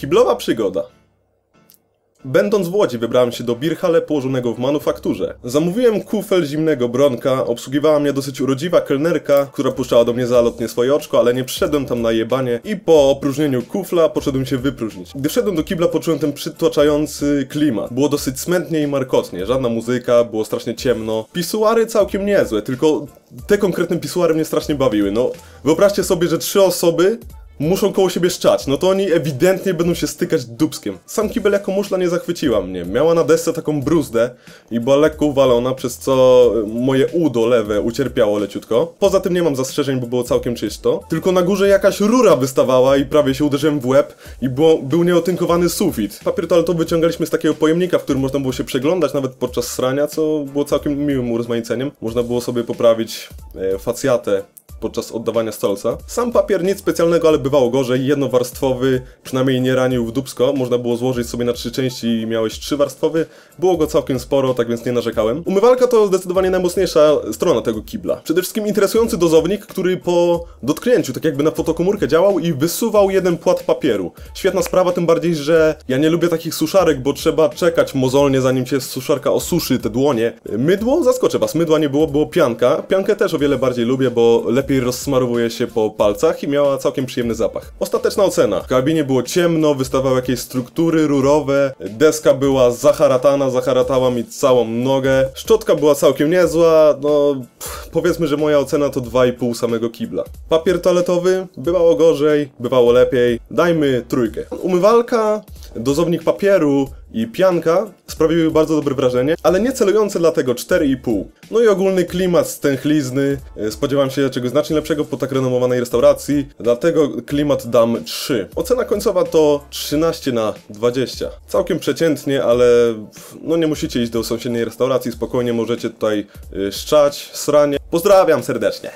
Kiblowa przygoda. Będąc w Łodzi wybrałem się do Birchale położonego w manufakturze. Zamówiłem kufel zimnego bronka, obsługiwała mnie dosyć urodziwa kelnerka, która puszczała do mnie zalotnie swoje oczko, ale nie przyszedłem tam na jebanie i po opróżnieniu kufla poszedłem się wypróżnić. Gdy wszedłem do kibla poczułem ten przytłaczający klimat. Było dosyć smętnie i markotnie, żadna muzyka, było strasznie ciemno. Pisuary całkiem niezłe, tylko te konkretne pisuary mnie strasznie bawiły. No, wyobraźcie sobie, że trzy osoby muszą koło siebie szczać, no to oni ewidentnie będą się stykać dubskiem. Sam kibel jako muszla nie zachwyciła mnie. Miała na desce taką bruzdę i była lekko uwalona, przez co moje udo lewe ucierpiało leciutko. Poza tym nie mam zastrzeżeń, bo było całkiem czysto. Tylko na górze jakaś rura wystawała i prawie się uderzyłem w łeb i było, był nieotynkowany sufit. Papier toaletowy wyciągaliśmy z takiego pojemnika, w którym można było się przeglądać nawet podczas srania, co było całkiem miłym urozmaiceniem. Można było sobie poprawić e, facjatę podczas oddawania stolca. Sam papier nic specjalnego, ale bywało gorzej. Jednowarstwowy, przynajmniej nie ranił w dubsko. Można było złożyć sobie na trzy części i miałeś trzywarstwowy. Było go całkiem sporo, tak więc nie narzekałem. Umywalka to zdecydowanie najmocniejsza strona tego kibla. Przede wszystkim interesujący dozownik, który po dotknięciu, tak jakby na fotokomórkę działał i wysuwał jeden płat papieru. Świetna sprawa, tym bardziej, że ja nie lubię takich suszarek, bo trzeba czekać mozolnie, zanim się suszarka osuszy te dłonie. Mydło? Zaskoczę was, mydła nie było, było pianka. Piankę też o wiele bardziej lubię, bo lepiej lepiej rozsmarowuje się po palcach i miała całkiem przyjemny zapach. Ostateczna ocena. W kabinie było ciemno, wystawały jakieś struktury rurowe, deska była zaharatana, zaharatała mi całą nogę, szczotka była całkiem niezła, no pff, powiedzmy, że moja ocena to 2,5 samego kibla. Papier toaletowy, bywało gorzej, bywało lepiej, dajmy trójkę. Umywalka, dozownik papieru, i pianka sprawiły bardzo dobre wrażenie, ale nie celujące dlatego 4,5. No i ogólny klimat stęchlizny, e, spodziewam się czegoś znacznie lepszego po tak renomowanej restauracji, dlatego klimat dam 3. Ocena końcowa to 13 na 20. Całkiem przeciętnie, ale no nie musicie iść do sąsiedniej restauracji, spokojnie możecie tutaj e, szczać, sranie. Pozdrawiam serdecznie.